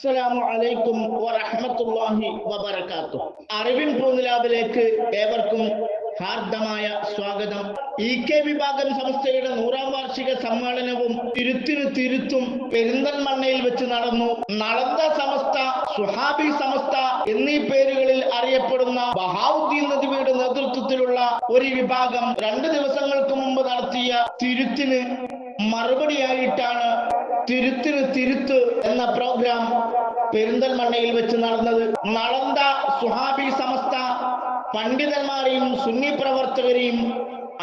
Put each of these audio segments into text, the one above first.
അസ്സലാമു അലൈക്കും അറിവിൻ പൂനിലാവിലേക്ക് ഏവർക്കും ഹാർദമായ സ്വാഗതം. ഇ കെ വിഭാഗം സംസ്ഥയുടെ നൂറാം വാർഷിക സമ്മേളനവും തിരുത്തിനു തിരുത്തും പെരിന്തൽമണ്ണയിൽ വെച്ച് നടന്നു. നളന്ത സമസ്ത സുഹാബി സമസ്ത എന്നീ പേരുകളിൽ അറിയപ്പെടുന്ന ബഹാവുദ്ദീൻ നദിയുടെ നേതൃത്വത്തിലുള്ള ഒരു വിഭാഗം രണ്ട് ദിവസങ്ങൾക്ക് മുമ്പ് നടത്തിയ തിരുത്തിന് മറുപടിയായിട്ടാണ് തിരുത്തിന് തിരുത്ത് എന്ന പ്രോഗ്രാം പെരിന്തൽമണ്ണയിൽ വെച്ച് നടന്നത്. നളന്ത സുഹാബി സമസ്ത പണ്ഡിതന്മാരെയും സുന്നി പ്രവർത്തകരെയും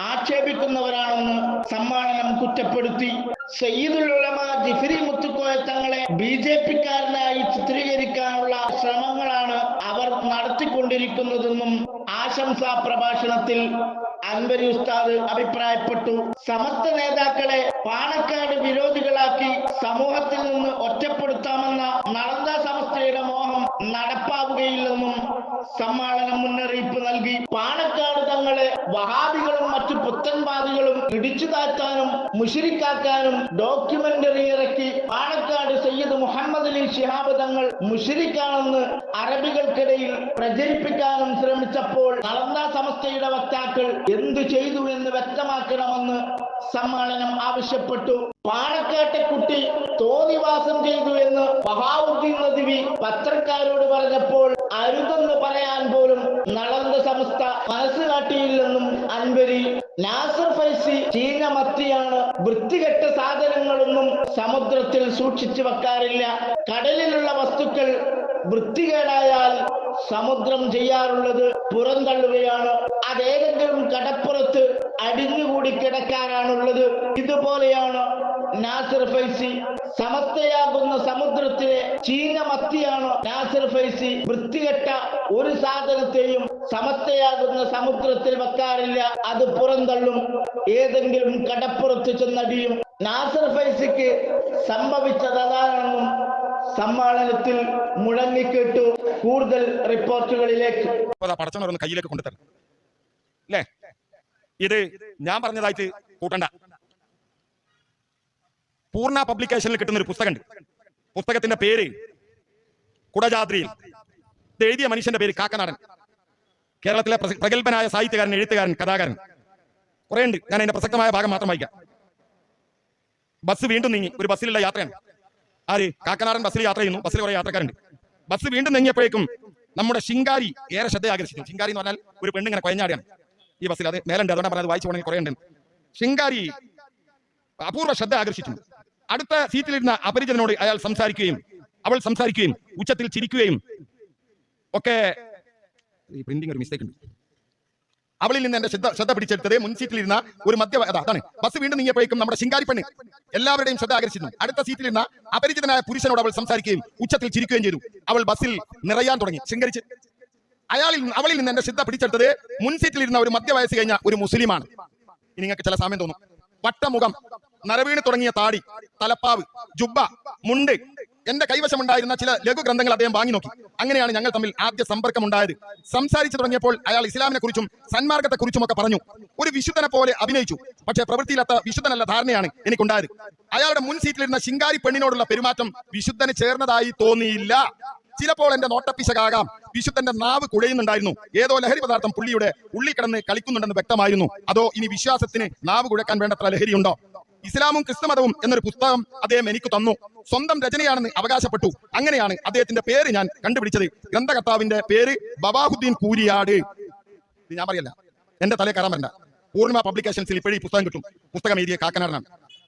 ആക്ഷേപിക്കുന്നവരാണെന്ന് സമ്മാനനം കുറ്റപ്പെടുത്തി. സയ്യിദുൽ ഉലമ ജിഫിരി മുത്തുക്കോയ തങ്ങളെ ബി ജെ പിക്കാരനായി ചിത്രീകരിക്കാനുള്ള ശ്രമങ്ങളാണ് അവർ നടത്തിക്കൊണ്ടിരിക്കുന്നതെന്നും ആശംസാ പ്രഭാഷണത്തിൽ അൻവരി ഉസ്താദ് അഭിപ്രായപ്പെട്ടു. സമസ്ത നേതാക്കളെ പാണക്കാട് വിരോധികളാക്കി സമൂഹത്തിൽ നിന്ന് ഒറ്റപ്പെടുത്താമെന്ന നളന്ദ സമസ്തയുടെ മോഹം നടപ്പാവുകയില്ലെന്നും സമ്മേളനം മുന്നറിയിപ്പ് നൽകി. പാണക്കാട് തങ്ങളെ വഹാബികളും മറ്റു പുത്തൻവാദികളും ഇടിച്ചു താഴ്ത്താനും മുഷിരിക്കാക്കാനും ഡോക്യുമെന്ററി ഇറക്കി പാണക്കാട് സയ്യിദ് മുഹമ്മദ് ശിഹാബ് തങ്ങൾ മുഷിരിക്കാണെന്ന് അറബികൾക്കിടയിൽ പ്രചരിപ്പിക്കാനും ശ്രമിച്ചപ്പോൾ നളന്ദ സമസ്തയുടെ വക്താക്കൾ എന്തു ചെയ്തു എന്ന് വ്യക്തമാക്കണമെന്ന് സമ്മേളനം ആവശ്യപ്പെട്ടു. പാണക്കാട്ടെ കുട്ടി തോന്നിവാസം ചെയ്തു എന്ന് ബഹാവുദ്ദീൻ നദിവി പത്രക്കാരോട് പറഞ്ഞപ്പോൾ അരുതെന്ന് പറയാൻ പോലും നളന്ദ സമസ്ത മനസ്സ് കാട്ടിയില്ലെന്നും അൻവരി നാസർ ഫൈസി ചീന മത്തിയാണ്. വൃത്തികെട്ട സാധനങ്ങളൊന്നും സമുദ്രത്തിൽ സൂക്ഷിച്ചു വെക്കാറില്ല. കടലിലുള്ള വസ്തുക്കൾ വൃത്തികേടായാൽ സമുദ്രം ചെയ്യാറുള്ളത് പുറന്തള്ളുകയാണ്. അതേതെങ്കിലും കടപ്പുറത്ത് അടിഞ്ഞുകൂടി കിടക്കാറാണുള്ളത്. ഇതുപോലെയാണ് നാസർ ഫൈസി സമസ്തയാകുന്ന സമുദ്രത്തിലെ ചീന മത്തിയാണ് നാസർ ഫൈസി വൃത്തികെട്ട ഒരു സാധനത്തെയും സമസ്തയാകുന്ന സമുദ്രത്തിൽ വെക്കാറില്ല അത് പുറന്തള്ളും. ഏതെങ്കിലും കടപ്പുറത്ത് ചെന്നടിയും നാസർ ഫൈസിക്ക് സംഭവിച്ചത് അതാണെന്നും സമ്മേളനത്തിൽ കൂടുതൽ റിപ്പോർട്ടുകളിലേക്ക്. പടച്ചവനൊന്ന് കയ്യിലേക്ക് കൊണ്ടുതരണം. അല്ലേ? ഇത് ഞാൻ പറഞ്ഞതായിട്ട് കൂട്ടണ്ട. പൂർണ പബ്ലിക്കേഷനിൽ കിട്ടുന്ന ഒരു പുസ്തകമുണ്ട്. പുസ്തകത്തിന്റെ പേര് കുടജാദ്രിയിൽ. എഴുതിയ മനുഷ്യന്റെ പേര് കാക്കനാടൻ. കേരളത്തിലെ പ്രഗത്ഭനായ സാഹിത്യകാരൻ എഴുത്തുകാരൻ കഥാകാരൻ. കുറേ ഉണ്ട് ഞാൻ അതിന്റെ പ്രസക്തമായ ഭാഗം മാത്രം വായിക്കാം. ബസ് വീണ്ടും നീങ്ങി. ഒരു ബസ്സിലുള്ള യാത്രയാണ്. ആര്? കാക്കനാടൻ ബസ്സിൽ യാത്ര ചെയ്യുന്നു. ബസ്സിൽ കുറെ യാത്രക്കാരുണ്ട്. ബസ് വീണ്ടും നീങ്ങിയപ്പോഴേക്കും നമ്മുടെ ശിങ്കാരി ഏറെ ശ്രദ്ധ ആകർഷിച്ചു. ശിങ്കാരി എന്ന് പറഞ്ഞാൽ ഒരു പെണ്ണിങ്ങനെ കൊയഞ്ഞാടിയാണ് ഈ ബസ്സിൽ അത് മേലുണ്ട്. അതുകൊണ്ട് പറഞ്ഞത് വായിച്ചു പോകണമെങ്കിൽ കുറേ ഉണ്ട് ശിങ്കാരി അപൂർവ ശ്രദ്ധ ആകർഷിച്ചു. അടുത്ത സീറ്റിലിരുന്ന അപരിചിതനോട് അയാൾ സംസാരിക്കുകയും അവൾ സംസാരിക്കുകയും ഉച്ചത്തിൽ ചിരിക്കുകയും ഒക്കെ ഈ പ്രിന്റിംഗ് ഒരു മിസ്റ്റേക്ക് ഉണ്ട്. അവളിൽ നിന്ന് എന്റെ ശ്രദ്ധ ശ്രദ്ധ പിടിച്ചെടുത്തത് മുൻസീറ്റിൽ ഇരുന്ന ഒരു മധ്യ അതാ, അതാണ്. ബസ് വീണ്ടും നീങ്ങിയപ്പോഴേക്കും നമ്മുടെ ശിങ്കാരി പെണ്ണ്. എല്ലാവരുടെയും ശ്രദ്ധ ആകർഷിക്കുന്നു അടുത്ത സീറ്റിൽ ഇരുന്ന അപരിചിതനായ പുരുഷനോട് അവൾ സംസാരിക്കുകയും ഉച്ചത്തിൽ ചിരിക്കുകയും ചെയ്തു. അവൾ ബസ്സിൽ നിറയാൻ തുടങ്ങി. ശിങ്കരിച്ച് അയാളിൽ അവളിൽ നിന്ന് എന്റെ ശ്രദ്ധ പിടിച്ചെടുത്തത് മുൻസീറ്റിൽ ഇരുന്ന ഒരു മധ്യവയസ്സ് കഴിഞ്ഞ ഒരു മുസ്ലിമാണ്. ഇനി നിങ്ങൾക്ക് ചില സമയം തോന്നും. വട്ടമുഖം നരവീണ് തുടങ്ങിയ താടി തലപ്പാവ് ജുബ്ബ മുണ്ട് എന്റെ കൈവശമുണ്ടായിരുന്ന ചില ലഘു ഗ്രന്ഥങ്ങൾ അദ്ദേഹം വാങ്ങി നോക്കി. അങ്ങനെയാണ് ഞങ്ങൾ തമ്മിൽ ആദ്യ സമ്പർക്കം ഉണ്ടായത് സംസാരിച്ചു തുടങ്ങിയപ്പോൾ അയാൾ ഇസ്ലാമിനെ കുറിച്ചും സന്മാർഗത്തെ കുറിച്ചും ഒക്കെ പറഞ്ഞു. ഒരു വിശുദ്ധനെ പോലെ അഭിനയിച്ചു. പക്ഷേ പ്രവൃത്തിയിലത്ത വിശുദ്ധനല്ല ധാരണയാണ് എനിക്കുണ്ടായത്. അയാളുടെ മുൻ സീറ്റിലിരുന്ന ശിങ്കാരി പെണ്ണിനോടുള്ള പെരുമാറ്റം വിശുദ്ധന് ചേർന്നതായി തോന്നിയില്ല. ചിലപ്പോൾ എന്റെ നോട്ടപ്പിശകാകാം. വിശുദ്ധന്റെ നാവ് കുഴയുന്നുണ്ടായിരുന്നു. ഏതോ ലഹരി പദാർത്ഥം പുള്ളിയുടെ ഉള്ളിൽ കിടന്ന് കളിക്കുന്നുണ്ടെന്ന് വ്യക്തമായിരുന്നു. അതോ ഇനി വിശ്വാസത്തിന് നാവ് കുഴക്കാൻ വേണ്ടത്ര ലഹരിയുണ്ടോ? ഇസ്ലാമും ക്രിസ്തുമതവും എന്നൊരു പുസ്തകം അദ്ദേഹം എനിക്ക് തന്നു. സ്വന്തം രചനയാണെന്ന് അവകാശപ്പെട്ടു. അങ്ങനെയാണ് അദ്ദേഹത്തിന്റെ പേര് ഞാൻ കണ്ടുപിടിച്ചത്. ഗ്രന്ഥകർത്താവിന്റെ പേര് ബവാഹുദ്ദീൻ കൂരിയാട് ഞാൻ പറയല്ല. എന്റെ തലേ കയറാൻ വരണ്ട. പൂർണിമ പബ്ലിക്കേഷൻസിൽ ഇപ്പോഴും പുസ്തകം കിട്ടും. പുസ്തകം എഴുതിയ കാക്കനാടനാണ്.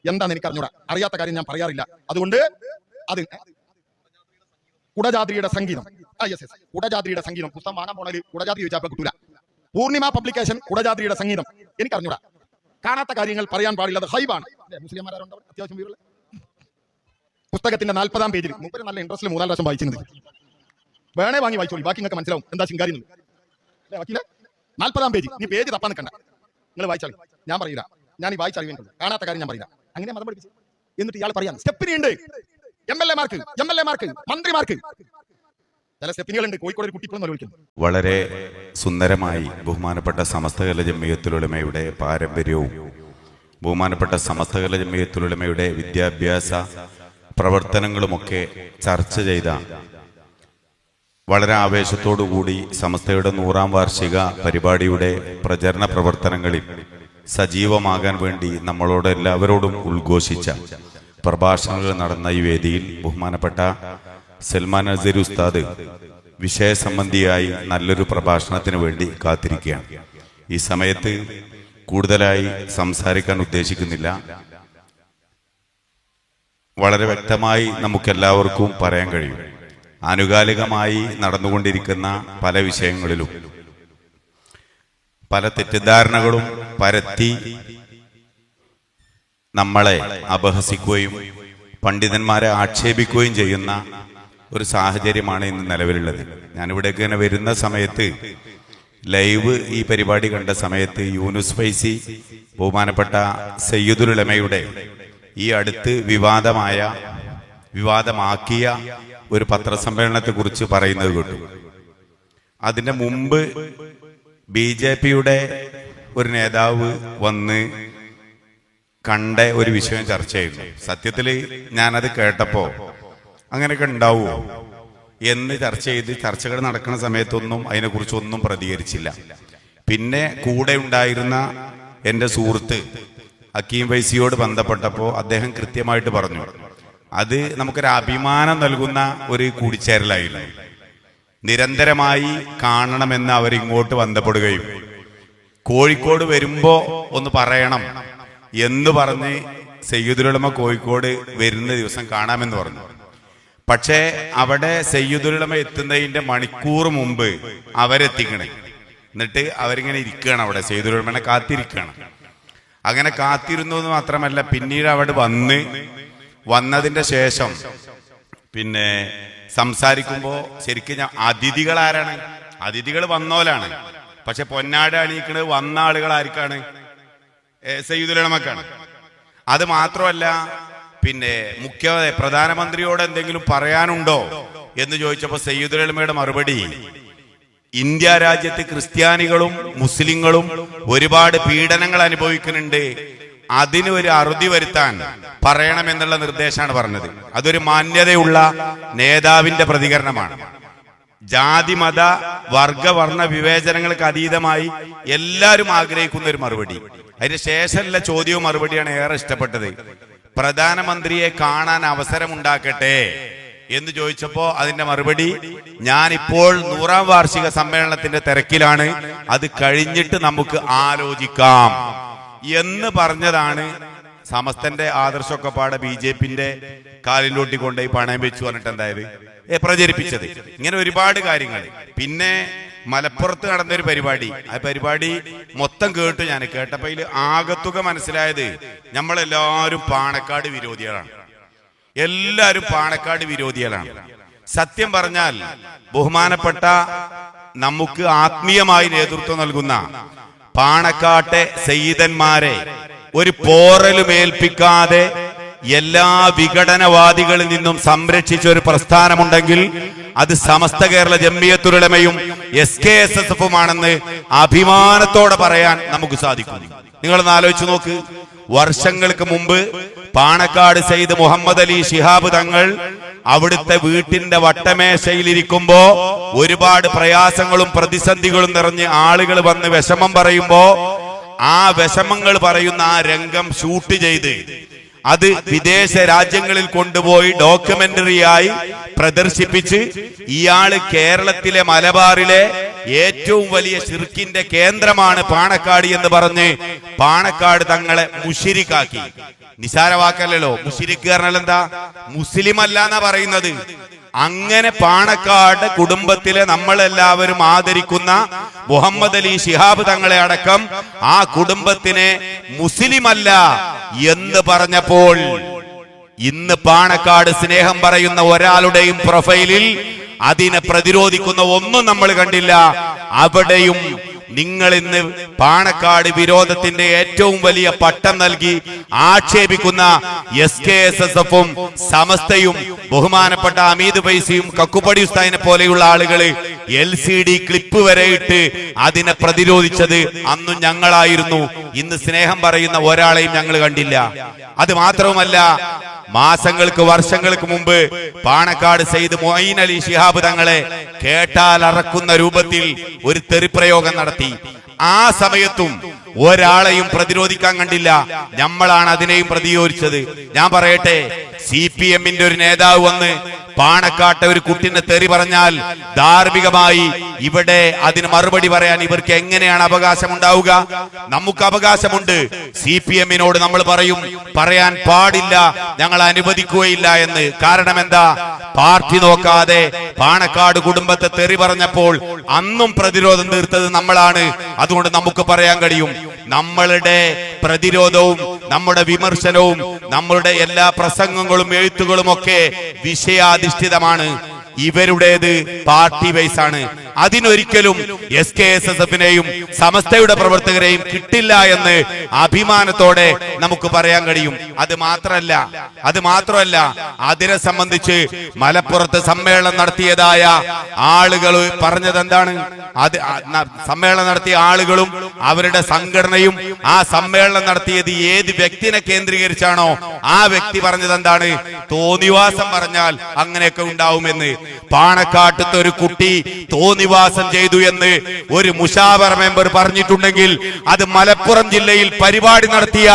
എന്താന്ന് എനിക്ക് അറിഞ്ഞൂടാ അറിയാത്ത കാര്യം ഞാൻ പറയാറില്ല. അതുകൊണ്ട് അത് കുടജാദ്രിയുടെ സംഗീതം. കുടജാദ്രിയുടെ സംഗീതം. പുസ്തകം വാങ്ങാൻ പോണതിൽ കുടജാദ്രി ചോദിച്ചാൽ കിട്ടൂല. പൂർണിമ പബ്ലിക്കേഷൻ കുടജാദ്രിയുടെ സംഗീതം. എനിക്ക് അറിഞ്ഞൂടാ കാണാത്ത കാര്യങ്ങൾ പറയാൻ പാടില്ല അത് ഹൈബാണ്. അത്യാവശ്യം പുസ്തകത്തിന്റെ നാൽപ്പതാം പേജിൽ മൂപ്പര് നല്ല ഇൻട്രസ്റ്റിൽ മൂന്നാൽ പ്രാവശ്യം വായിച്ചിരുന്നത്. വേണേ വാങ്ങി വായിച്ചോളി ബാക്കി നിങ്ങൾക്ക് മനസ്സിലാവും എന്താ ശിങ്കാരി നാൽപ്പതാം പേജ് നീ പേജ് തപ്പാൻ നിൽക്കണ്ട. നിങ്ങൾ വായിച്ചാളി. ഞാൻ പറയില്ല. ഞാൻ ഈ വായിച്ചറിയുന്നുള്ളൂ കാണാത്ത കാര്യം ഞാൻ പറയില്ല. അങ്ങനെ മതം പഠിപ്പിച്ചു. എന്നിട്ട് ഇയാൾ പറയാം സ്റ്റെപ്പിനുണ്ട് M L mark M L A മാർക്ക് മന്ത്രിമാർക്ക്. വളരെ സുന്ദരമായി ബഹുമാനപ്പെട്ട സമസ്തകല ജമ്മിയത്തുലുലമയുടെ പാരമ്പര്യവും ബഹുമാനപ്പെട്ട സമസ്തകല ജമ്മിയത്തുലുലമയുടെ വിദ്യാഭ്യാസ പ്രവർത്തനങ്ങളുമൊക്കെ ചർച്ച ചെയ്ത വളരെ ആവേശത്തോടുകൂടി സമസ്തയുടെ നൂറാം വാർഷിക പരിപാടിയുടെ പ്രചരണ പ്രവർത്തനങ്ങളിൽ സജീവമാകാൻ വേണ്ടി നമ്മളോട് എല്ലാവരോടും ഉദ്ഘോഷിച്ച പ്രഭാഷണങ്ങൾ നടന്ന ഈ വേദിയിൽ ബഹുമാനപ്പെട്ട സൽമാൻ അസീർ ഉസ്താദ് വിഷയസംബന്ധിയായി നല്ലൊരു പ്രഭാഷണത്തിന് വേണ്ടി കാത്തിരിക്കുകയാണ്. ഈ സമയത്ത് കൂടുതലായി സംസാരിക്കാൻ ഉദ്ദേശിക്കുന്നില്ല. വളരെ വ്യക്തമായി നമുക്കെല്ലാവർക്കും പറയാൻ കഴിയും. ആനുകാലികമായി നടന്നുകൊണ്ടിരിക്കുന്ന പല വിഷയങ്ങളിലും പല തെറ്റിദ്ധാരണകളും പരത്തി നമ്മളെ അപഹസിക്കുകയും പണ്ഡിതന്മാരെ ആക്ഷേപിക്കുകയും ചെയ്യുന്ന ഒരു സാഹചര്യമാണ് ഇന്ന് നിലവിലുള്ളത്. ഞാനിവിടേക്ക് ഇങ്ങനെ വരുന്ന സമയത്ത് ലൈവ് ഈ പരിപാടി കണ്ട സമയത്ത് യൂനുസ് ഫൈസി ബഹുമാനപ്പെട്ട സയ്യിദുലമയുടെ ഈ അടുത്ത് വിവാദമായ വിവാദമാക്കിയ ഒരു പത്രസമ്മേളനത്തെ കുറിച്ച് പറയുന്നത് കേട്ടു. അതിന്റെ മുമ്പ് ബി ജെ പിയുടെ ഒരു നേതാവ് വന്ന് കണ്ട ഒരു വിഷയം ചർച്ച ചെയ്തു. സത്യത്തിൽ ഞാനത് കേട്ടപ്പോ അങ്ങനെയൊക്കെ ഉണ്ടാവുമോ എന്ന് ചർച്ച ചെയ്ത് ചർച്ചകൾ നടക്കുന്ന സമയത്തൊന്നും അതിനെക്കുറിച്ചൊന്നും പ്രതികരിച്ചില്ല. പിന്നെ കൂടെ ഉണ്ടായിരുന്ന എന്റെ സുഹൃത്ത് അക്കീം വൈസിയോട് ബന്ധപ്പെട്ടപ്പോൾ അദ്ദേഹം കൃത്യമായിട്ട് പറഞ്ഞു. അത് നമുക്കൊരു അഭിമാനം നൽകുന്ന ഒരു കൂടിച്ചേരലായിരുന്നു. നിരന്തരമായി കാണണമെന്ന് അവരിങ്ങോട്ട് ബന്ധപ്പെടുകയും കോഴിക്കോട് വരുമ്പോൾ ഒന്ന് പറയണം എന്ന് പറഞ്ഞ് സയ്യിദുലമ കോഴിക്കോട് വരുന്ന ദിവസം കാണാമെന്ന് പറഞ്ഞു. പക്ഷേ അവിടെ സയ്യുദുലമ എത്തുന്നതിന്റെ മണിക്കൂർ മുമ്പ് അവരെത്തിക്കണേ. എന്നിട്ട് അവരിങ്ങനെ ഇരിക്കുകയാണ് അവിടെ സയ്യുദുലമനെ കാത്തിരിക്കുകയാണ് അങ്ങനെ കാത്തിരുന്നു എന്ന് മാത്രമല്ല പിന്നീട് അവിടെ വന്ന് വന്നതിന്റെ ശേഷം പിന്നെ സംസാരിക്കുമ്പോ ശരിക്കും ഞാൻ അതിഥികൾ ആരാണ്? അതിഥികൾ വന്നോലാണ്. പക്ഷെ പൊന്നാട് അണിയിക്കുന്നത് വന്ന ആളുകൾ ആർക്കാണ് സയ്യിദുലമക്കാണ്. അത് മാത്രമല്ല പിന്നെ മുഖ്യ പ്രധാനമന്ത്രിയോട് എന്തെങ്കിലും പറയാനുണ്ടോ എന്ന് ചോദിച്ചപ്പോൾ സയ്യിദുലമയുടെ മറുപടി ഇന്ത്യ രാജ്യത്ത് ക്രിസ്ത്യാനികളും മുസ്ലിങ്ങളും ഒരുപാട് പീഡനങ്ങൾ അനുഭവിക്കുന്നുണ്ട്. അതിന് ഒരു അറുതി വരുത്താൻ പറയണമെന്നുള്ള നിർദ്ദേശമാണ് പറഞ്ഞത്. അതൊരു മാന്യതയുള്ള നേതാവിന്റെ പ്രതികരണമാണ്. ജാതി മത വർഗ വർണ വിവേചനങ്ങൾക്ക് അതീതമായി എല്ലാവരും ആഗ്രഹിക്കുന്ന ഒരു മറുപടി. അതിന് ശേഷമുള്ള ചോദ്യവും മറുപടിയാണ് ഏറെ ഇഷ്ടപ്പെട്ടത്. പ്രധാനമന്ത്രിയെ കാണാൻ അവസരമുണ്ടാക്കട്ടെ എന്ന് ചോദിച്ചപ്പോ അതിന്റെ മറുപടി ഞാൻ ഇപ്പോൾ നൂറാം വാർഷിക സമ്മേളനത്തിന്റെ തിരക്കിലാണ്. അത് കഴിഞ്ഞിട്ട് നമുക്ക് ആലോചിക്കാം. എന്ന് പറഞ്ഞതാണ് സമസ്തന്റെ ആദർശമൊക്കെ പാടെ ബി ജെ പിന്റെ കാലിലോട്ടി കൊണ്ടുപോയി പണയം വെച്ചു പറഞ്ഞിട്ട് എന്തായത് പ്രചരിപ്പിച്ചത്. ഇങ്ങനെ ഒരുപാട് കാര്യങ്ങൾ. പിന്നെ മലപ്പുറത്ത് നടന്നൊരു പരിപാടി. ആ പരിപാടി മൊത്തം കേട്ടു ഞാൻ. കേട്ടപ്പോ അതിൽ ആകത്തുക മനസ്സിലായത് നമ്മളെല്ലാവരും പാണക്കാട് വിരോധികളാണ്. എല്ലാവരും പാണക്കാട് വിരോധികളാണ്. സത്യം പറഞ്ഞാൽ ബഹുമാനപ്പെട്ട നമുക്ക് ആത്മീയമായി നേതൃത്വം നൽകുന്ന പാണക്കാട്ടെ സയ്യിദന്മാരെ ഒരു പോറലും ഏൽപ്പിക്കാതെ എല്ലാ വിഘടനവാദികളിൽ നിന്നും സംരക്ഷിച്ച ഒരു പ്രസ്ഥാനമുണ്ടെങ്കിൽ അത് സമസ്ത കേരള ജമ്മിയത്തുലമയും എസ് കെ എസ് എസ് എഫുമാണെന്ന് അഭിമാനത്തോടെ പറയാൻ നമുക്ക് സാധിക്കും. നിങ്ങൾ ഒന്ന് ആലോചിച്ചു നോക്ക്. വർഷങ്ങൾക്ക് മുമ്പ് പാണക്കാട് സെയ്ദ് മുഹമ്മദ് അലി ഷിഹാബ് തങ്ങൾ അവിടുത്തെ വീട്ടിന്റെ വട്ടമേശയിലിരിക്കുമ്പോ ഒരുപാട് പ്രയാസങ്ങളും പ്രതിസന്ധികളും നിറഞ്ഞ് ആളുകൾ വന്ന് വിഷമം പറയുമ്പോ ആ വിഷമങ്ങൾ പറയുന്ന ആ രംഗം ഷൂട്ട് ചെയ്ത് അത് വിദേശ രാജ്യങ്ങളിൽ കൊണ്ടുപോയി ഡോക്യുമെന്ററിയായി പ്രദർശിപ്പിച്ച് ഇയാൾ കേരളത്തിലെ മലബാറിലെ ഏറ്റവും വലിയ ശിർക്കിന്റെ കേന്ദ്രമാണ് പാണക്കാട് എന്ന് പറഞ്ഞ് പാണക്കാട് തങ്ങളെ മുഷിരിക്കാക്കി. നിസാരവാക്കല്ലോ മുസ്ലിക്ക് കാരണം എന്താ? മുസ്ലിം അല്ല എന്നാ പറയുന്നത്. അങ്ങനെ പാണക്കാട് കുടുംബത്തിലെ നമ്മളെല്ലാവരും ആദരിക്കുന്ന മുഹമ്മദ് അലി ശിഹാബ് തങ്ങളെ അടക്കം ആ കുടുംബത്തിനെ മുസ്ലിം അല്ല എന്ന് പറഞ്ഞപ്പോൾ ഇന്ന് പാണക്കാട് സ്നേഹം പറയുന്ന ഒരാളുടെയും പ്രൊഫൈലിൽ അതിനെ പ്രതിരോധിക്കുന്ന ഒന്നും നമ്മൾ കണ്ടില്ല. അവിടെയും നിങ്ങൾ ഇന്ന് പാണക്കാട് വിരോധത്തിന്റെ ഏറ്റവും വലിയ പട്ടം നൽകി ആക്ഷേപിക്കുന്ന എസ് കെ എസ് എസ് എഫും സമസ്തയും ബഹുമാനപ്പെട്ട അമീദ് പൈസയും കക്കുപടി ഉസ്താദിനെ പോലെയുള്ള ആളുകൾ എൽ സി ഡി ക്ലിപ്പ് വരെ ഇട്ട് അതിനെ പ്രതിരോധിച്ചത് അന്നും ഞങ്ങളായിരുന്നു. ഇന്ന് സ്നേഹം പറയുന്ന ഒരാളെയും ഞങ്ങൾ കണ്ടില്ല. അത് മാത്രവുമല്ല മാസങ്ങൾക്ക് വർഷങ്ങൾക്ക് മുമ്പ് പാണക്കാട് സെയ്ദ് മൊയ്ൻ അലി ഷിഹാബ് തങ്ങളെ കേട്ടാൽ അറക്കുന്ന രൂപത്തിൽ ഒരു തെറിപ്രയോഗം നടത്തി. ആ സമയത്തും ഒരാളെയും പ്രതിരോധിക്കാൻ കണ്ടില്ല. നമ്മളാണ് അതിനെയും പ്രതിരോധിച്ചത്. ഞാൻ പറയട്ടെ സി പി എമ്മിന്റെ ഒരു നേതാവ് വന്ന് പാണക്കാട്ടെ ഒരു കുട്ടിനെ തെറി പറഞ്ഞാൽ ധാർമ്മികമായി ഇവിടെ അതിന് മറുപടി പറയാൻ ഇവർക്ക് എങ്ങനെയാണ് അവകാശം ഉണ്ടാവുക നമുക്ക് അവകാശമുണ്ട്. സി പി എമ്മിനോട് നമ്മൾ പറയും പറയാൻ പാടില്ല ഞങ്ങൾ അനുവദിക്കുകയില്ല എന്ന്. കാരണം എന്താ? പാർട്ടി നോക്കാതെ പാണക്കാട് കുടുംബത്തെ തെറി പറഞ്ഞപ്പോൾ അന്നും പ്രതിരോധം തീർത്തത് നമ്മളാണ്. അതുകൊണ്ട് നമുക്ക് പറയാൻ കഴിയും നമ്മളുടെ പ്രതിരോധവും നമ്മുടെ വിമർശനവും നമ്മളുടെ എല്ലാ പ്രസംഗങ്ങളും എഴുത്തുകളും ഒക്കെ വിഷയാധിഷ്ഠിതമാണ്. ഇവരുടേത് പാർട്ടി വൈസ് ആണ്. അതിനൊരിക്കലും എസ് കെ എസ് എസ് എഫിനെയും സമസ്തയുടെ പ്രവർത്തകരെയും കിട്ടില്ല എന്ന് അഭിമാനത്തോടെ നമുക്ക് പറയാൻ കഴിയും. അത് മാത്രല്ല അത് മാത്രമല്ല അതിനെ സംബന്ധിച്ച് മലപ്പുറത്ത് സമ്മേളനം നടത്തിയതായ ആളുകൾ പറഞ്ഞത് എന്താണ്? അത് സമ്മേളനം നടത്തിയ ആളുകളും അവരുടെ സംഘടനയും ആ സമ്മേളനം നടത്തിയത് ഏത് വ്യക്തിനെ കേന്ദ്രീകരിച്ചാണോ ആ വ്യക്തി പറഞ്ഞത് എന്താണ്? തോന്നിവാസം പറഞ്ഞാൽ അങ്ങനെയൊക്കെ ഉണ്ടാവുമെന്ന്. പാണക്കാട്ടത്തെ ഒരു കുട്ടി തോന്നിവാസം ചെയ്തു എന്ന് ഒരു മുഷാവർ മെമ്പർ പറഞ്ഞിട്ടുണ്ടെങ്കിൽ അത് മലപ്പുറം ജില്ലയിൽ പരിപാടി നടത്തിയ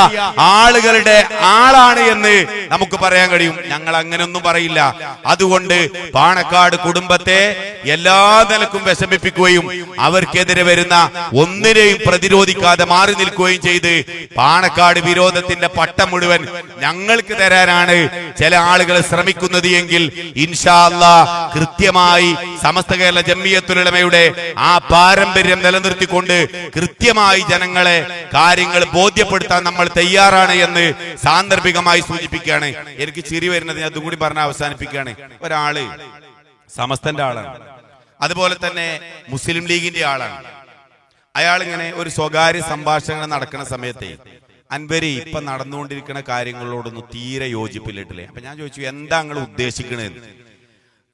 ആളുകളുടെ ആളാണ് എന്ന് നമുക്ക് പറയാൻ കഴിയും. ഞങ്ങൾ അങ്ങനെയൊന്നും പറയില്ല. അതുകൊണ്ട് പാണക്കാട് കുടുംബത്തെ എല്ലാ നിലക്കും വിഷമിപ്പിക്കുകയും അവർക്കെതിരെ വരുന്ന ഒന്നിനെയും പ്രതിരോധിക്കാതെ മാറി നിൽക്കുകയും ചെയ്ത് പാണക്കാട് വിരോധത്തിന്റെ പട്ടം മുഴുവൻ ഞങ്ങൾക്ക് തരാനാണ് ചില ആളുകൾ ശ്രമിക്കുന്നത് എങ്കിൽ ഇൻഷാ അല്ലാ കൃത്യമായി സമസ്ത കേരള ജമ്മിയത്തുലമയുടെ ആ പാരമ്പര്യം നിലനിർത്തിക്കൊണ്ട് കൃത്യമായി ജനങ്ങളെ കാര്യങ്ങൾ ബോധ്യപ്പെടുത്താൻ നമ്മൾ തയ്യാറാണ് എന്ന് സാന്ദർഭികമായി സൂചിപ്പിക്കുകയാണ്. എനിക്ക് ചിരി വരുന്നത് ഞാൻ അതുകൂടി പറഞ്ഞ് അവസാനിപ്പിക്കുകയാണ്. ഒരാൾ സമസ്തന്റെ ആളാണ്. അതുപോലെ തന്നെ മുസ്ലിം ലീഗിന്റെ ആളാണ്. അയാൾ ഇങ്ങനെ ഒരു സ്വകാര്യ സംഭാഷണങ്ങൾ നടക്കുന്ന സമയത്തെ അൻവരി ഇപ്പൊ നടന്നുകൊണ്ടിരിക്കുന്ന കാര്യങ്ങളോടൊന്നും തീരെ യോജിപ്പില്ലിട്ടില്ലേ അപ്പൊ ഞാൻ ചോദിച്ചു എന്താ നിങ്ങൾ ഉദ്ദേശിക്കണേന്ന്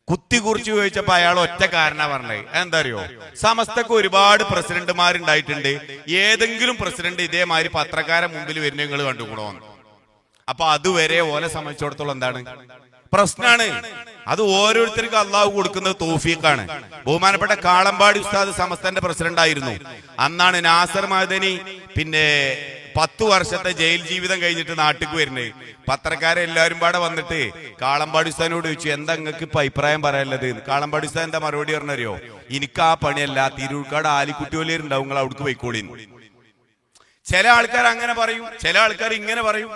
കുത്തി കുറിച്ച് ചോദിച്ചപ്പോ അയാൾ ഒറ്റ കാരണ പറഞ്ഞത്. എന്താ അറിയോ സമസ്തക്ക് ഒരുപാട് പ്രസിഡന്റുമാരുണ്ടായിട്ടുണ്ട്. ഏതെങ്കിലും പ്രസിഡന്റ് ഇതേമാതിരി പത്രക്കാരെ മുമ്പിൽ വരുന്ന നിങ്ങൾ കണ്ടുകൂടോ അപ്പൊ അതുവരെ ഓലെ സംബന്ധിച്ചിടത്തോളം എന്താണ്? പ്രശ്നമാണ് അത് ഓരോരുത്തർക്കും അള്ളാഹു കൊടുക്കുന്നത് തോഫീഖാണ്. ബഹുമാനപ്പെട്ട കാളമ്പാടി ഉസ്താദ് സമസ്തന്റെ പ്രസിഡന്റ് ആയിരുന്നു. അന്നാണ് നാസർ മദനി പിന്നെ പത്തു വർഷത്തെ ജയിൽ ജീവിതം കഴിഞ്ഞിട്ട് നാട്ടിക്ക് വരുന്നത്. പത്രക്കാരെ എല്ലാവരും പാടെ വന്നിട്ട് കാളമ്പാടി ഉസ്താദിനോട് ചോദിച്ചു എന്താ നിങ്ങൾക്ക് ഇപ്പൊ അഭിപ്രായം പറയാനുള്ളത്? കാളമ്പാടി ഉസ്താദ് എന്താ മറുപടി പറഞ്ഞറിയോ? എനിക്ക് ആ പണിയല്ല തിരൂർക്കാട് ആലിക്കുട്ടി വലിയുണ്ടാവും നിങ്ങൾ അവിടേക്ക് പോയിക്കോളിന്ന് ചില ആൾക്കാർ അങ്ങനെ പറയും ചില ആൾക്കാർ ഇങ്ങനെ പറയും.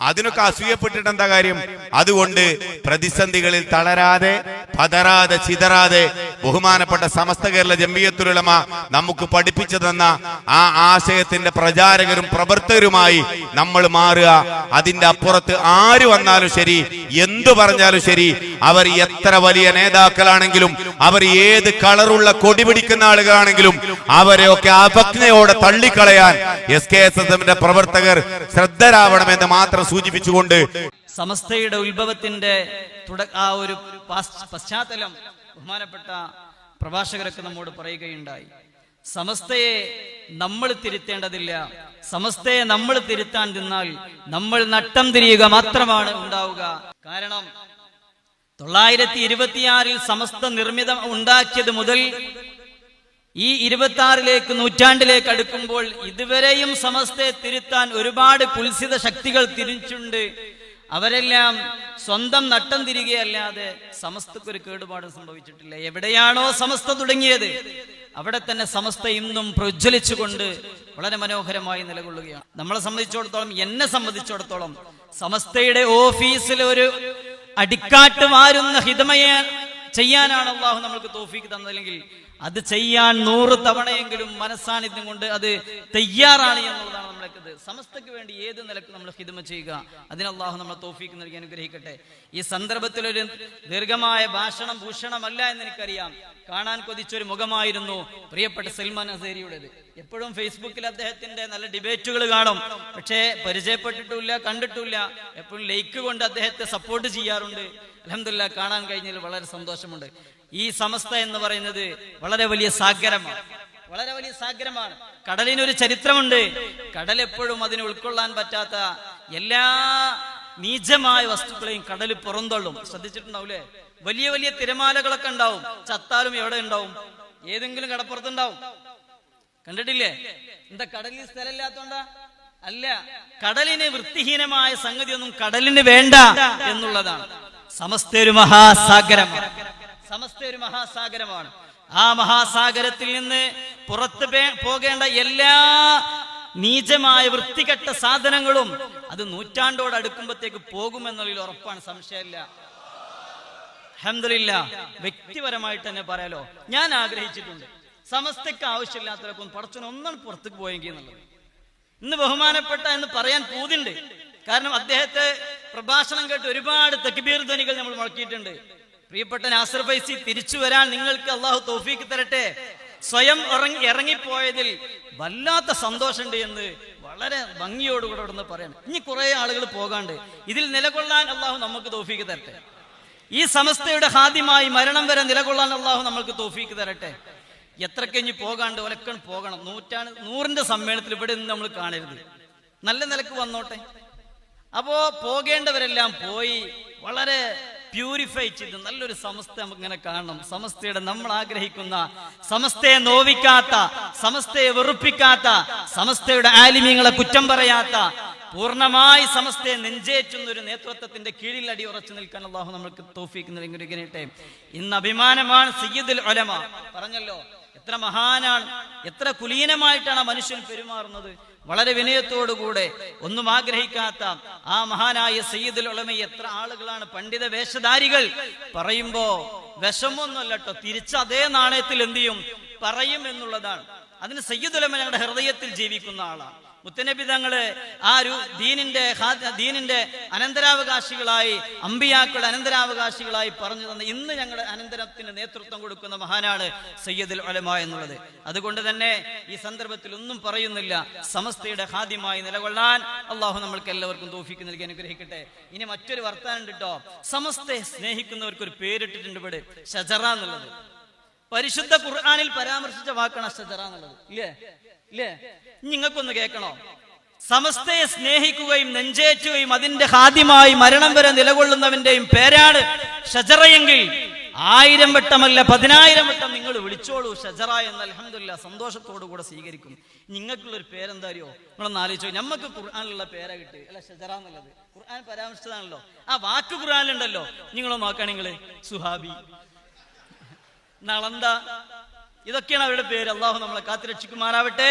അതിനൊക്കെ അസൂയപ്പെട്ടിട്ട് എന്താ കാര്യം? അതുകൊണ്ട് പ്രതിസന്ധികളിൽ തളരാതെ പതരാതെ ചിതറാതെ ബഹുമാനപ്പെട്ട സമസ്ത കേരള ജമ്മിയത്തുലമ നമുക്ക് പഠിപ്പിച്ചു തന്ന ആ ആശയത്തിന്റെ പ്രചാരകരും പ്രവർത്തകരുമായി നമ്മൾ മാറുക. അതിന്റെ അപ്പുറത്ത് ആര് വന്നാലും ശരി എന്തു പറഞ്ഞാലും ശരി അവർ എത്ര വലിയ നേതാക്കളാണെങ്കിലും അവർ ഏത് കളറുള്ള കൊടി പിടിക്കുന്ന ആളുകളാണെങ്കിലും അവരെയൊക്കെ അപജ്ഞയോടെ തള്ളിക്കളയാൻ എസ് കെ എസ് എസ് എമ്മിന്റെ പ്രവർത്തകർ ശ്രദ്ധരാവണമെന്ന് മാത്രം സൂചിപ്പിച്ചുകൊണ്ട് സമസ്തയുടെ ഉത്ഭവത്തിന്റെ തുട ആ ഒരു പശ്ചാത്തലം ബഹുമാനപ്പെട്ട പ്രഭാഷകരൊക്കെ നമ്മോട് പറയുകയുണ്ടായി. സമസ്തയെ നമ്മൾ തിരുത്തേണ്ടതില്ല. സമസ്തയെ നമ്മൾ തിരുത്താൻ നിന്നാൽ നമ്മൾ നട്ടം തിരിയുക മാത്രമാണ് ഉണ്ടാവുക. കാരണം തൊള്ളായിരത്തി ഇരുപത്തിയാറിൽ സമസ്ത നിർമ്മിതം ഉണ്ടാക്കിയത് മുതൽ ഈ ഇരുപത്തി ആറിലേക്ക് നൂറ്റാണ്ടിലേക്ക് അടുക്കുമ്പോൾ ഇതുവരെയും സമസ്തയെ തിരുത്താൻ ഒരുപാട് കുൽസിത ശക്തികൾ തിരിച്ചുണ്ട് അവരെല്ലാം സ്വന്തം നട്ടം തിരികെയല്ലാതെ സമസ്തക്ക് ഒരു കേടുപാട് സംഭവിച്ചിട്ടില്ല. എവിടെയാണോ സമസ്ത തുടങ്ങിയത് അവിടെ തന്നെ സമസ്ത ഇന്നും പ്രജ്വലിച്ചുകൊണ്ട് വളരെ മനോഹരമായി നിലകൊള്ളുകയാണ്. നമ്മളെ സംബന്ധിച്ചിടത്തോളം എന്നെ സംബന്ധിച്ചിടത്തോളം സമസ്തയുടെ ഓഫീസിൽ ഒരു അടിക്കാട്ട് മാറുന്ന ഹിതമയെ ചെയ്യാനാണ് അള്ളാഹു നമ്മൾക്ക് തോഫീക്ക് തന്നതെങ്കിൽ അത് ചെയ്യാൻ നൂറ് തവണയെങ്കിലും മനസ്സാന്നിധ്യം കൊണ്ട് അത് തയ്യാറാണ് എന്നുള്ളതാണ് നമ്മളൊക്കെ സമസ്തക്ക് വേണ്ടി ഏത് നിലയ്ക്ക് നമ്മൾ ഹിതമ ചെയ്യുക അതിന് അള്ളാഹു നമ്മളെ തോഫീക്ക് നൽകി അനുഗ്രഹിക്കട്ടെ. ഈ സന്ദർഭത്തിൽ ഒരു ദീർഘമായ ഭാഷണം ഭൂഷണമല്ല എന്ന് എനിക്കറിയാം. കാണാൻ കൊതിച്ചൊരു മുഖമായിരുന്നു പ്രിയപ്പെട്ട സൽമാൻ അസേരിയുടേത്. എപ്പോഴും ഫേസ്ബുക്കിൽ അദ്ദേഹത്തിന്റെ നല്ല ഡിബേറ്റുകൾ കാണും. പക്ഷേ പരിചയപ്പെട്ടിട്ടില്ല കണ്ടിട്ടില്ല എപ്പോഴും ലൈക്ക് കൊണ്ട് അദ്ദേഹത്തെ സപ്പോർട്ട് ചെയ്യാറുണ്ട്. അലഹമില്ല കാണാൻ കഴിഞ്ഞതിൽ വളരെ സന്തോഷമുണ്ട്. ഈ സമസ്ത എന്ന് പറയുന്നത് വളരെ വലിയ സാഗരമാണ്. വളരെ വലിയ സാഗരമാണ്. കടലിനൊരു ചരിത്രമുണ്ട്. കടൽ എപ്പോഴും അതിനെ ഉൾക്കൊള്ളാൻ പറ്റാത്ത എല്ലാ നീചമായ വസ്തുക്കളെയും കടൽ പുറന്തള്ളും. ശ്രദ്ധിച്ചിട്ടുണ്ടാവൂലേ? വലിയ വലിയ തിരമാലകളൊക്കെ ഉണ്ടാവും. ചത്താലും എവിടെ ഉണ്ടാവും? ഏതെങ്കിലും കടപ്പുറത്തുണ്ടാവും. കണ്ടിട്ടില്ലേ? എന്താ കടലിൽ സ്ഥലമില്ലാത്തോണ്ടാ? അല്ല കടലിന് വൃത്തിഹീനമായ സംഗതിയൊന്നും കടലിന് വേണ്ട എന്നുള്ളതാണ്. സമസ്ത ഒരു മഹാസാഗരമാണ്. സമസ്ത ഒരു മഹാസാഗരമാണ്. ആ മഹാസാഗരത്തിൽ നിന്ന് പുറത്ത് പോകേണ്ട എല്ലാ നീചമായ വൃത്തികെട്ട സാധനങ്ങളും അത് നൂറ്റാണ്ടോട് അടുക്കുമ്പോഴത്തേക്ക് പോകുമെന്നുള്ളതിൽ ഉറപ്പാണ് സംശയമില്ല. അഹമ്മദില്ല വ്യക്തിപരമായിട്ട് തന്നെ പറയാലോ. ഞാൻ ആഗ്രഹിച്ചിട്ടുണ്ട്. സമസ്തക്ക് ആവശ്യമില്ലാത്തവരൊക്കെ ഒന്ന് പടച്ചന് ഒന്നാണ് പുറത്തേക്ക് പോയെങ്കിൽ എന്നുള്ളത്. ഇന്ന് ബഹുമാനപ്പെട്ട എന്ന് പറയാൻ പൂതിണ്ട്. കാരണം അദ്ദേഹത്തെ പ്രഭാഷണം കേട്ട് ഒരുപാട് തക്ബീർ ധ്വനികൾ നമ്മൾ മുഴക്കിയിട്ടുണ്ട്. പ്രിയപ്പെട്ട നാസർ ഫൈസി തിരിച്ചു വരാൻ നിങ്ങൾക്ക് അള്ളാഹു തോഫീക്ക് തരട്ടെ. സ്വയം ഇറങ്ങി ഇറങ്ങിപ്പോയതിൽ വല്ലാത്ത സന്തോഷമുണ്ട് എന്ന് വളരെ ഭംഗിയോടുകൂടെ ഇവിടുന്ന് പറയണം. ഇനി കുറെ ആളുകൾ പോകാണ്ട് ഇതിൽ നിലകൊള്ളാൻ അള്ളാഹു നമുക്ക് തോഫീക്ക് തരട്ടെ. ഈ സമസ്തയുടെ ഹാദ്യമായി മരണം വരെ നിലകൊള്ളാൻ അള്ളാഹു നമ്മൾക്ക് തോഫീക്ക് തരട്ടെ. എത്ര കഴിഞ്ഞ് പോകാണ്ട് ഒലക്കൺ പോകണം? നൂറ്റാണ് നൂറിന്റെ സമ്മേളനത്തിൽ ഇവിടെ നിന്ന് നമ്മൾ കാണരുത്. നല്ല നിലയ്ക്ക് വന്നോട്ടെ. അപ്പോ പോകേണ്ടവരെല്ലാം പോയി വളരെ പ്യൂരിഫൈ ചെയ്ത് നല്ലൊരു സമസ്ത ഇങ്ങനെ കാണണം. സമസ്തയുടെ നമ്മൾ ആഗ്രഹിക്കുന്ന സമസ്തയെ നോവിക്കാത്ത സമസ്തയെ വെറുപ്പിക്കാത്ത സമസ്തയുടെ ആലിമ്യങ്ങളെ കുറ്റം പറയാത്ത പൂർണമായി സമസ്തയെ നെഞ്ചേറ്റുന്ന ഒരു നേതൃത്വത്തിന്റെ കീഴിൽ അടി ഉറച്ചു നിൽക്കാൻ അള്ളാഹു നമുക്ക് തോഫീക്ക് ഇങ്ങനെ ഇന്ന് അഭിമാനമാണ് സയ്യിദുൽ ഒലമ പറഞ്ഞല്ലോ. എത്ര മഹാനാണ് എത്ര കുലീനമായിട്ടാണ് ആ മനുഷ്യൻ പെരുമാറുന്നത്. വളരെ വിനയത്തോടുകൂടെ ഒന്നും ആഗ്രഹിക്കാത്ത ആ മഹാനായ സയ്യിദുൽ ഉളമ എത്ര ആളുകളാണ് പണ്ഡിത വേഷധാരികൾ. പറയുമ്പോ വിഷമൊന്നുമല്ല കേട്ടോ തിരിച്ച് അതേ നാണയത്തിൽ എന്ത് ചെയ്യും? പറയും എന്നുള്ളതാണ്. അതിന് സയ്യിദുലമ ഞങ്ങളുടെ ഹൃദയത്തിൽ ജീവിക്കുന്ന ആളാണ്. മുത്തനബി തങ്ങൾ ആ ഒരു ദീനിന്റെ ദീനിന്റെ അനന്തരാവകാശികളായി അമ്പിയാക്കളുടെ അനന്തരാവകാശികളായി പറഞ്ഞു തന്ന ഇന്ന് ഞങ്ങളുടെ അനന്തരത്തിന് നേതൃത്വം കൊടുക്കുന്ന മഹാനാണ് സയ്യദുൽ ഉലമ എന്നുള്ളത്. അതുകൊണ്ട് തന്നെ ഈ സന്ദർഭത്തിൽ ഒന്നും പറയുന്നില്ല. സമസ്തയുടെ ഹാദ്യമായി നിലകൊള്ളാൻ അള്ളാഹു നമ്മൾക്ക് എല്ലാവർക്കും തോഫിക്ക് നൽകി അനുഗ്രഹിക്കട്ടെ. ഇനി മറ്റൊരു വർത്താനം കേട്ടോ സമസ്തയെ സ്നേഹിക്കുന്നവർക്ക് ഒരു പേരിട്ടിട്ടുണ്ട് ഇവിടെ ഷജറ എന്നുള്ളത്. പരിശുദ്ധ ഖുർആാനിൽ പരാമർശിച്ച വാക്കാണ് ഷജറ എന്നുള്ളത്. ഇല്ലേ? ഇല്ലേ നിങ്ങൾക്കൊന്ന് കേൾക്കണോ? സമസ്തയെ സ്നേഹിക്കുകയും നെഞ്ചേറ്റുകയും അതിന്റെ ഹാദ്യമായി മരണം വരെ നിലകൊള്ളുന്നവന്റെയും പേരാണ് ഷജറയെങ്കിൽ ആയിരം വട്ടമല്ല പതിനായിരം വട്ടം നിങ്ങൾ വിളിച്ചോളൂ ഷജറ എന്ന് അലഹമില്ല സന്തോഷത്തോടു കൂടെ സ്വീകരിക്കും. നിങ്ങൾക്കുള്ള ഒരു പേരെന്താ അറിയോ നിങ്ങളൊന്ന് ആലോചിച്ചോ. നമുക്ക് ഖുർആാനുള്ള പേരാ കിട്ടി അല്ല ഷജറ എന്നുള്ളത്. ഖുർആൻ പരാമർശിച്ചതാണല്ലോ. ആ വാക്ക് ഖുർആാനുണ്ടല്ലോ നിങ്ങളോ നോക്കുകയാണ് നിങ്ങൾ. സുഹാബി. നളന്ത. ഇതൊക്കെയാണ് അവരുടെ പേര്. അള്ളാഹു നമ്മളെ കാത്തുരക്ഷിക്കുമാറാവട്ടെ.